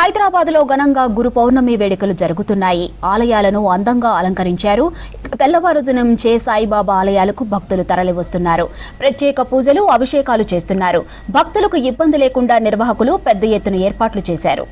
హైదరాబాద్లో ఘనంగా గురు పౌర్ణమి వేడుకలు జరుగుతున్నాయి. ఆలయాలను అందంగా అలంకరించారు. తెల్లవారుజు నుంచే సాయిబాబా ఆలయాలకు భక్తులు తరలివస్తున్నారు. ప్రత్యేక పూజలు అభిషేకాలు చేస్తున్నారు. భక్తులకు ఇబ్బంది లేకుండా నిర్వాహకులు పెద్ద ఎత్తున ఏర్పాట్లు చేశారు.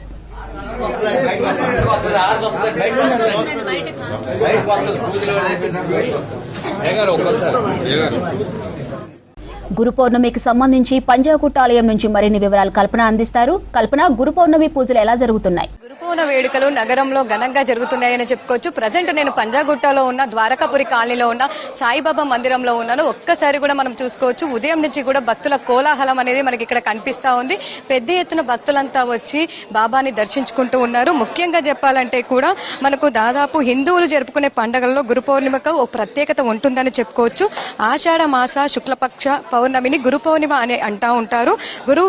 గురు పౌర్ణమికి సంబంధించి పంజాగుట్ట ఆలయం నుంచి మరిన్ని వివరాలు కల్పన అందిస్తారు. కల్పన గురు పౌర్ణమి పూజలు ఎలా జరుగుతున్నాయి? గురుపూర్ణ వేడుకలు నగరంలో ఘనంగా జరుగుతున్నాయని చెప్పుకోవచ్చు. ప్రజెంట్ నేను పంజాగుట్టలో ఉన్న ద్వారకాపురి కాలనీలో ఉన్న సాయిబాబా మందిరంలో ఉన్నాను. ఒక్కసారి కూడా మనం చూసుకోవచ్చు. ఉదయం నుంచి కూడా భక్తుల కోలాహలం అనేది మనకి ఇక్కడ కనిపిస్తూ ఉంది. పెద్ద ఎత్తున భక్తులంతా వచ్చి బాబాని దర్శించుకుంటూ ఉన్నారు. ముఖ్యంగా చెప్పాలంటే కూడా మనకు దాదాపు హిందువులు జరుపుకునే పండుగల్లో గురు పౌర్ణిమకు ఒక ప్రత్యేకత ఉంటుందని చెప్పుకోవచ్చు. ఆషాఢ మాస శుక్లపక్ష పౌర్ణమిని గురు పౌర్ణిమ అని అంటా ఉంటారు. గురు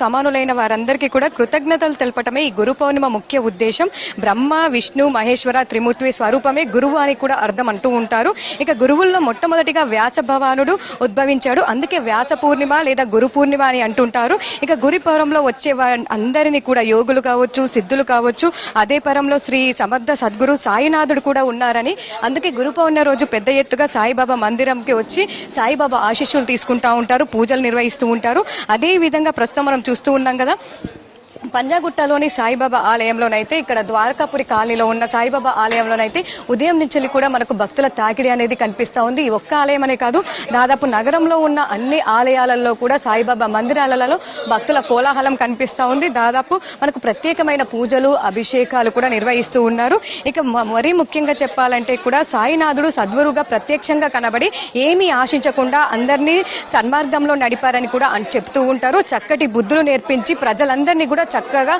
సమానులైన వారందరికీ కూడా కృతజ్ఞతలు తెలపటమే ఈ గురు పౌర్ణిమ ముఖ్య ఉద్దేశం. బ్రహ్మ విష్ణు మహేశ్వర త్రిమూర్తి స్వరూపమే గురువు అని కూడా అర్థం అంటూ ఉంటారు. ఇక గురువుల్లో మొట్టమొదటిగా వ్యాస భవానుడు ఉద్భవించాడు. అందుకే వ్యాస పూర్ణిమ లేదా గురు పూర్ణిమ అని అంటుంటారు. ఇక గురి పరంలో వచ్చే అందరినీ కూడా యోగులు కావచ్చు సిద్ధులు కావచ్చు అదే పరంలో శ్రీ సమర్థ సద్గురు సాయినాథుడు కూడా ఉన్నారని. అందుకే గురు పౌర్ణ రోజు పెద్ద ఎత్తుగా సాయిబాబా మందిరంకి వచ్చి సాయిబాబా ఆశీస్సులు తీసుకుంటా ఉంటారు పూజలు నిర్వహిస్తూ ఉంటారు. అదే విధంగా ప్రస్తుతం మనం చూస్తూ ఉన్నాం కదా పంజాగుట్టలోని సాయిబాబా ఆలయంలోనైతే ఇక్కడ ద్వారకాపురి కాలనీలో ఉన్న సాయిబాబా ఆలయంలోనైతే ఉదయం నుంచి కూడా మనకు భక్తుల తాకిడి అనేది కనిపిస్తూ ఉంది. ఈ ఒక్క ఆలయం అనే కాదు దాదాపు నగరంలో ఉన్న అన్ని ఆలయాలలో కూడా సాయిబాబా మందిరాలలో భక్తుల కోలాహలం కనిపిస్తూ ఉంది. దాదాపు మనకు ప్రత్యేకమైన పూజలు అభిషేకాలు కూడా నిర్వహిస్తూ ఉన్నారు. ఇక మరీ ముఖ్యంగా చెప్పాలంటే కూడా సాయినాథుడు సద్గురుగా ప్రత్యక్షంగా కనబడి ఏమీ ఆశించకుండా అందరినీ సన్మార్గంలో నడిపారని కూడా చెప్తూ ఉంటారు. చక్కటి బుద్ధులు నేర్పించి ప్రజలందరినీ కూడా చక్కగా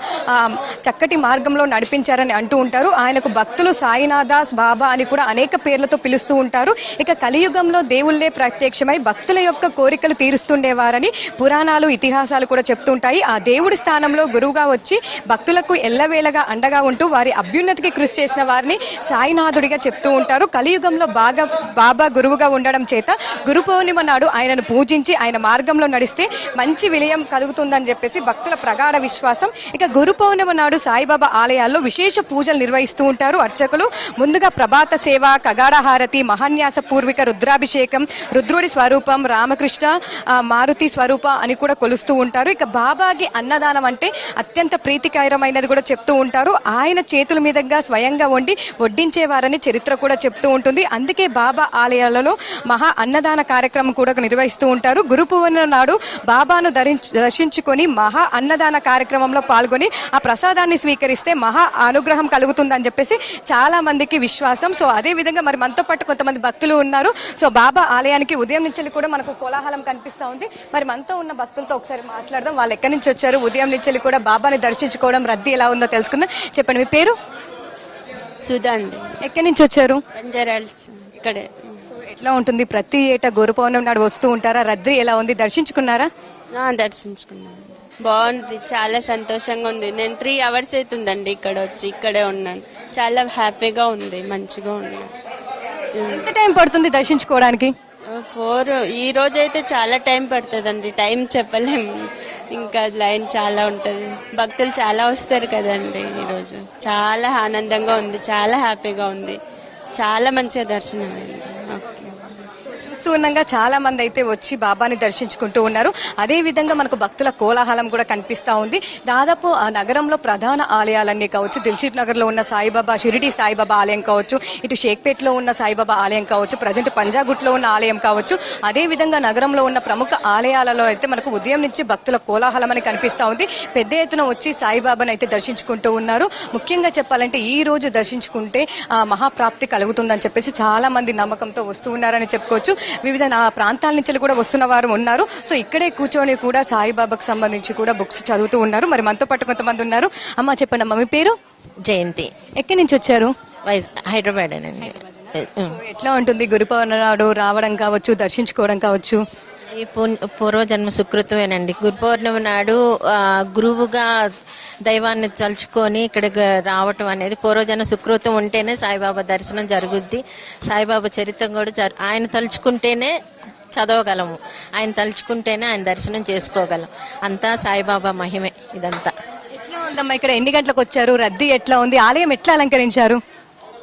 చక్కటి మార్గంలో నడిపించారని అంటూ ఉంటారు. ఆయనకు భక్తులు సాయినాథాస్ బాబా అని కూడా అనేక పేర్లతో పిలుస్తూ ఉంటారు. ఇక కలియుగంలో దేవుళ్ళే ప్రత్యక్షమై భక్తుల యొక్క కోరికలు తీరుస్తుండేవారని పురాణాలు ఇతిహాసాలు కూడా చెప్తుంటాయి. ఆ దేవుడి స్థానంలో గురువుగా వచ్చి భక్తులకు ఎల్లవేళగా అండగా ఉంటూ వారి అభ్యున్నతికి కృషి చేసిన వారిని సాయినాథుడిగా చెప్తూ ఉంటారు. కలియుగంలో బాగా బాబా గురువుగా ఉండడం చేత గురు పౌర్ణిమ నాడు ఆయనను పూజించి ఆయన మార్గంలో నడిస్తే మంచి విలయం కలుగుతుందని చెప్పేసి భక్తుల ప్రగాఢ విశ్వాసం ఇక గురు పౌర్ణమి నాడు సాయిబాబా ఆలయాల్లో విశేష పూజలు నిర్వహిస్తూ ఉంటారు అర్చకులు. ముందుగా ప్రభాత సేవ కగాడహారతి మహాన్యాస పూర్విక రుద్రాభిషేకం రుద్రుడి స్వరూపం రామకృష్ణ ఆ, మారుతి స్వరూప అని కూడా కొలుస్తూ ఉంటారు. ఇక బాబాకి అన్నదానం అంటే అత్యంత ప్రీతికరమైనది కూడా చెప్తూ ఉంటారు. ఆయన చేతుల మీదుగా స్వయంగా వండి వడ్డించేవారని చరిత్ర కూడా చెప్తూ ఉంటుంది. అందుకే బాబా ఆలయాలలో మహా అన్నదాన కార్యక్రమం కూడా నిర్వహిస్తూ ఉంటారు. గురు నాడు బాబాను దర్శించుకొని మహా అన్నదాన కార్యక్రమం కార్యక్రమంలో పాల్గొని ఆ ప్రసాదాన్ని స్వీకరిస్తే మహా అనుగ్రహం కలుగుతుందని చెప్పేసి చాలా మందికి విశ్వాసం. సో అదే విధంగా మరి మనతో పాటు కొంతమంది భక్తులు ఉన్నారు. సో బాబా ఆలయానికి ఉదయం నుంచి కూడా మనకు కోలాహలం కనిపిస్తా ఉంది. మరి మనతో ఉన్న భక్తులతో ఒకసారి మాట్లాడదాం. వాళ్ళు ఎక్కడి నుంచి వచ్చారు? ఉదయం నుంచి కూడా బాబాని దర్శించుకోవడం రద్దీ ఎలా ఉందో తెలుసుకుందాం. చెప్పండి మీ పేరు? సుధా అండి. ఎక్కడి నుంచి వచ్చారు? ఇక్కడే. సో ఎట్లా ఉంటుంది? ప్రతి ఏటా గురు పౌర్ణమి నాడు వస్తూ ఉంటారా? రద్దీ ఎలా ఉంది? దర్శించుకున్నారా? దర్శించుకున్నాను. బాగుంది చాలా సంతోషంగా ఉంది. నేను త్రీ అవర్స్ అవుతుందండి ఇక్కడ వచ్చి ఇక్కడే ఉన్నాను. చాలా హ్యాపీగా ఉంది మంచిగా ఉన్నాను ఎంత టైం పడుతుంది దర్శించుకోవడానికి? ఫోర్ ఈ రోజు అయితే చాలా టైం పడుతుందండి. టైం చెప్పలేము ఇంకా లైన్ చాలా ఉంటుంది. భక్తులు చాలా వస్తారు కదండి ఈరోజు చాలా ఆనందంగా ఉంది చాలా హ్యాపీగా ఉంది. చాలా మంచిగా దర్శనం అయింది చూస్తూ ఉన్నాగా చాలా మంది అయితే వచ్చి బాబాని దర్శించుకుంటూ ఉన్నారు. అదే విధంగా మనకు భక్తుల కోలాహలం కూడా కనిపిస్తూ ఉంది. దాదాపు ఆ నగరంలో ప్రధాన ఆలయాలన్నీ కావచ్చు దిల్షిప్ నగర్లో ఉన్న సాయిబాబా షిరిడి సాయిబాబా ఆలయం కావచ్చు ఇటు షేక్పేట్లో ఉన్న సాయిబాబా ఆలయం కావచ్చు ప్రజెంట్ పంజాగుట్లో ఉన్న ఆలయం కావచ్చు అదే విధంగా నగరంలో ఉన్న ప్రముఖ ఆలయాలలో అయితే మనకు ఉదయం నుంచి భక్తుల కోలాహలం అని కనిపిస్తూ ఉంది. పెద్ద ఎత్తున వచ్చి సాయిబాబాను అయితే దర్శించుకుంటూ ఉన్నారు. ముఖ్యంగా చెప్పాలంటే ఈ రోజు దర్శించుకుంటే ఆ మహాప్రాప్తి కలుగుతుందని చెప్పేసి చాలా మంది నమ్మకంతో వస్తూ ఉన్నారని చెప్పుకోవచ్చు. వివిధ ప్రాంతాల నుంచి కూడా వస్తున్న వారు ఉన్నారు. సో ఇక్కడే కూర్చొని కూడా సాయిబాబాకు సంబంధించి కూడా బుక్స్ చదువుతూ ఉన్నారు. మరి మనతో పాటు కొంతమంది ఉన్నారు. అమ్మ చెప్పండి అమ్మ మీ పేరు? జయంతి. ఎక్కడి నుంచి వచ్చారు? హైదరాబాద్ అండి. ఎట్లా ఉంటుంది? గురు పౌర్ణమి నాడు రావడం కావచ్చు దర్శించుకోవడం కావచ్చు? పూర్వజన్మ సుకృతమేనండి. గురు పౌర్ణమి నాడు గురువుగా దైవాన్ని తలుచుకొని ఇక్కడికి రావటం అనేది పూర్వజన సుకృతం ఉంటేనే సాయిబాబా దర్శనం జరుగుద్ది. సాయిబాబా చరిత్ర కూడా ఆయన తలుచుకుంటేనే చదవగలము. ఆయన తలుచుకుంటేనే ఆయన దర్శనం చేసుకోగలం. అంతా సాయిబాబా మహిమే ఇదంతా. ఎట్లా ఉందమ్మా ఇక్కడ ఎన్ని గంటలకు వచ్చారు? రద్దీ ఎట్లా ఉంది? ఆలయం ఎట్లా అలంకరించారు?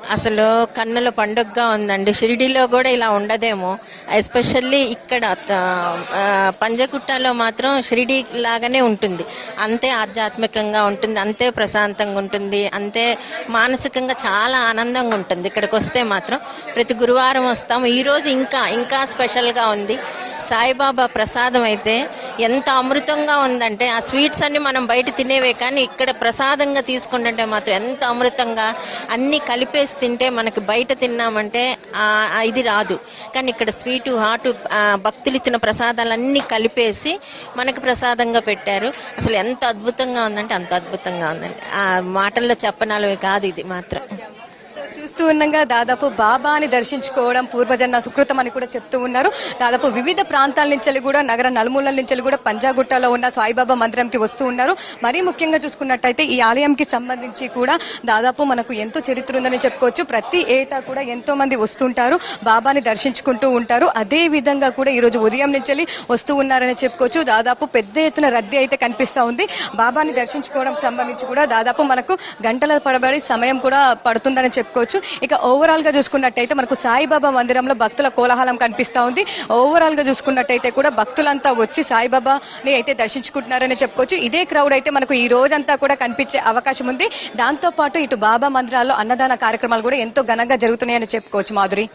అసలు కన్నుల పండుగగా ఉందండి. షిరిడీలో కూడా ఇలా ఉండదేమో. ఎస్పెషల్లీ ఇక్కడ ఆ, పంజగుట్టలో మాత్రం షిరిడి లాగానే ఉంటుంది. అంతే ఆధ్యాత్మికంగా ఉంటుంది అంతే ప్రశాంతంగా ఉంటుంది అంతే మానసికంగా చాలా ఆనందంగా ఉంటుంది. ఇక్కడికి వస్తే మాత్రం ప్రతి గురువారం వస్తాము. ఈరోజు ఇంకా ఇంకా స్పెషల్గా ఉంది. సాయిబాబా ప్రసాదం అయితే ఎంత అమృతంగా ఉందంటే ఆ స్వీట్స్ అన్ని మనం బయట తినేవే కానీ ఇక్కడ ప్రసాదంగా తీసుకుంటుంటే మాత్రం ఎంత అమృతంగా అన్నీ కలిపేసి తింటే మనకి బయట తిన్నామంటే ఇది రాదు. కానీ ఇక్కడ స్వీటు హాటు భక్తులు ఇచ్చిన ప్రసాదాలన్నీ కలిపేసి మనకి ప్రసాదంగా పెట్టారు. అసలు ఎంత అద్భుతంగా ఉందంటే అంత అద్భుతంగా ఉందండి. ఆ మాటల్లో చెప్పనాలవి కాదు ఇది మాత్రం. సో చూస్తూ ఉండగా దాదాపు బాబాని దర్శించుకోవడం పూర్వజన్మ సుకృతం అని కూడా చెప్తూ ఉన్నారు. దాదాపు వివిధ ప్రాంతాల నుంచి కూడా నగర నలుమూలల నుంచి కూడా పంజాగుట్టలో ఉన్న సాయిబాబా మందిరంకి వస్తూ ఉన్నారు. మరీ ముఖ్యంగా చూసుకున్నట్టయితే ఈ ఆలయంకి సంబంధించి కూడా దాదాపు మనకు ఎంతో చరిత్ర ఉందని చెప్పుకోవచ్చు. ప్రతి ఏటా కూడా ఎంతో మంది వస్తుంటారు బాబాని దర్శించుకుంటూ ఉంటారు. అదే విధంగా కూడా ఈ రోజు ఉదయం నుంచి వస్తూ ఉన్నారని చెప్పుకోవచ్చు. దాదాపు పెద్ద ఎత్తున రద్దీ అయితే కనిపిస్తూ ఉంది. బాబాని దర్శించుకోవడం సంబంధించి కూడా దాదాపు మనకు గంటల పడబడి సమయం కూడా పడుతుందని చెప్పుకోవచ్చు. ఇక ఓవరాల్గా చూసుకున్నట్టయితే మనకు సాయిబాబా మందిరంలో భక్తుల కోలాహలం కనిపిస్తూ ఉంది. ఓవరాల్గా చూసుకున్నట్టయితే కూడా భక్తులంతా వచ్చి సాయిబాబాని అయితే దర్శించుకుంటున్నారని చెప్పుకోవచ్చు. ఇదే క్రౌడ్ అయితే మనకు ఈ రోజంతా కూడా కనిపించే అవకాశం ఉంది. దాంతో పాటు ఇటు బాబా మందిరాల్లో అన్నదాన కార్యక్రమాలు కూడా ఎంతో ఘనంగా జరుగుతున్నాయని చెప్పుకోవచ్చు మాధురి.